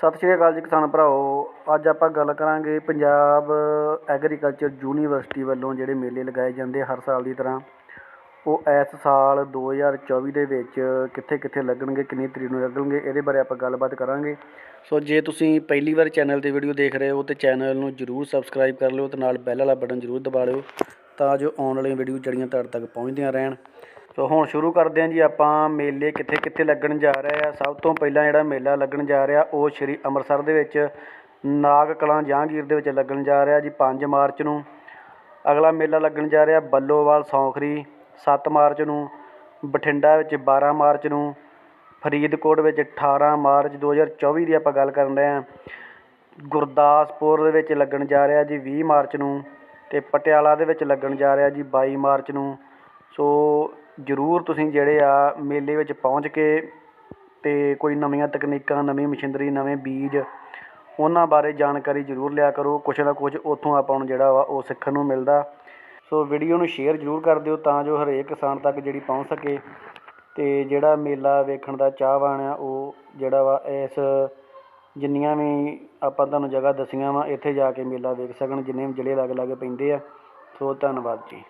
ਸਤਿ ਸ਼੍ਰੀ ਅਕਾਲ ਜੀ ਕਿਸਾਨ ਭਰਾਓ ਅੱਜ ਆਪਾਂ ਗੱਲ ਕਰਾਂਗੇ ਪੰਜਾਬ ਐਗਰੀਕਲਚਰ ਯੂਨੀਵਰਸਿਟੀ ਵੱਲੋਂ ਜਿਹੜੇ ਮੇਲੇ ਲਗਾਏ ਜਾਂਦੇ ਹਰ ਸਾਲ ਦੀ ਤਰ੍ਹਾਂ। ਉਹ ਇਸ ਸਾਲ 2024 ਦੇ ਵਿੱਚ ਕਿੱਥੇ ਕਿੱਥੇ ਲੱਗਣਗੇ, ਕਿੰਨੀ ਤਰੀਕ ਨੂੰ ਲੱਗਣਗੇ, ਇਹਦੇ ਬਾਰੇ ਆਪਾਂ ਗੱਲਬਾਤ ਕਰਾਂਗੇ। ਸੋ ਜੇ ਤੁਸੀਂ ਪਹਿਲੀ ਵਾਰ ਚੈਨਲ ਤੇ ਵੀਡੀਓ ਦੇਖ ਰਹੇ ਹੋ, ਤੇ ਚੈਨਲ ਨੂੰ ਜਰੂਰ ਸਬਸਕ੍ਰਾਈਬ ਕਰ ਲਿਓ ਤੇ ਨਾਲ ਬੈਲ ਵਾਲਾ ਬਟਨ ਜਰੂਰ ਦਬਾ ਲਿਓ। ਤਾਂ ਜੋ ਆਉਣ ਵਾਲੀਆਂ ਵੀਡੀਓ ਜਿਹੜੀਆਂ ਤੁਹਾਡੇ ਤੱਕ ਪਹੁੰਚਦੀਆਂ ਰਹਿਣ। ਸੋ ਹੁਣ ਸ਼ੁਰੂ ਕਰਦੇ ਹਾਂ ਜੀ ਆਪਾਂ ਮੇਲੇ ਕਿੱਥੇ ਕਿੱਥੇ ਲੱਗਣ ਜਾ ਰਹੇ ਆ। ਸਭ ਤੋਂ ਪਹਿਲਾਂ ਜਿਹੜਾ ਮੇਲਾ ਲੱਗਣ ਜਾ ਰਿਹਾ, ਉਹ ਸ਼੍ਰੀ ਅੰਮ੍ਰਿਤਸਰ ਦੇ ਵਿੱਚ, ਨਾਗ ਕਲਾਂ ਜਹਾਂਗੀਰ ਦੇ ਵਿੱਚ ਲੱਗਣ ਜਾ ਰਿਹਾ ਜੀ 5 ਮਾਰਚ ਨੂੰ। ਅਗਲਾ ਮੇਲਾ ਲੱਗਣ ਜਾ ਰਿਹਾ ਬੱਲੋਵਾਲ ਸੌਂਖਰੀ 7 ਮਾਰਚ ਨੂੰ, ਬਠਿੰਡਾ ਵਿੱਚ 12 ਮਾਰਚ ਨੂੰ, ਫਰੀਦਕੋਟ ਵਿੱਚ 18 ਮਾਰਚ 2024 ਦੀ ਆਪਾਂ ਗੱਲ ਕਰਨ ਰਹੇ ਹਾਂ ਗੁਰਦਾਸਪੁਰ ਦੇ ਵਿੱਚ ਲੱਗਣ ਜਾ ਰਿਹਾ ਜੀ 20 ਮਾਰਚ ਨੂੰ। ਅਤੇ ਪਟਿਆਲਾ ਦੇ ਵਿੱਚ ਲੱਗਣ ਜਾ ਰਿਹਾ ਜੀ ਬਾਈ ਮਾਰਚ ਨੂੰ। ਸੋ ਜ਼ਰੂਰ ਤੁਸੀਂ ਜਿਹੜੇ ਆ ਮੇਲੇ ਵਿੱਚ ਪਹੁੰਚ ਕੇ ਅਤੇ ਕੋਈ ਨਵੀਆਂ ਤਕਨੀਕਾਂ, ਨਵੀਂ ਮਸ਼ੀਨਰੀ, ਨਵੇਂ ਬੀਜ, ਉਹਨਾਂ ਬਾਰੇ ਜਾਣਕਾਰੀ ਜ਼ਰੂਰ ਲਿਆ ਕਰੋ। ਕੁਛ ਨਾ ਕੁਛ ਉੱਥੋਂ ਆਪਾਂ ਨੂੰ ਜਿਹੜਾ ਵਾ ਉਹ ਸਿੱਖਣ ਨੂੰ ਮਿਲਦਾ। ਸੋ ਵੀਡੀਓ ਨੂੰ ਸ਼ੇਅਰ ਜ਼ਰੂਰ ਕਰ ਦਿਓ ਤਾਂ ਜੋ ਹਰੇਕ ਕਿਸਾਨ ਤੱਕ ਜਿਹੜੀ ਪਹੁੰਚ ਸਕੇ। ਅਤੇ ਜਿਹੜਾ ਮੇਲਾ ਵੇਖਣ ਦਾ ਚਾਹਵਾਨ ਆ, ਉਹ ਜਿਹੜਾ ਵਾ ਇਸ ਜਿੰਨੀਆਂ ਵੀ ਆਪਾਂ ਤੁਹਾਨੂੰ ਜਗ੍ਹਾ ਦੱਸੀਆਂ ਵਾ, ਇੱਥੇ ਜਾ ਕੇ ਮੇਲਾ ਵੇਖ ਸਕਣ, ਜਿੰਨੇ ਵੀ ਜ਼ਿਲ੍ਹੇ ਲਾਗੇ ਲਾਗੇ ਪੈਂਦੇ ਆ। ਸੋ ਧੰਨਵਾਦ ਜੀ।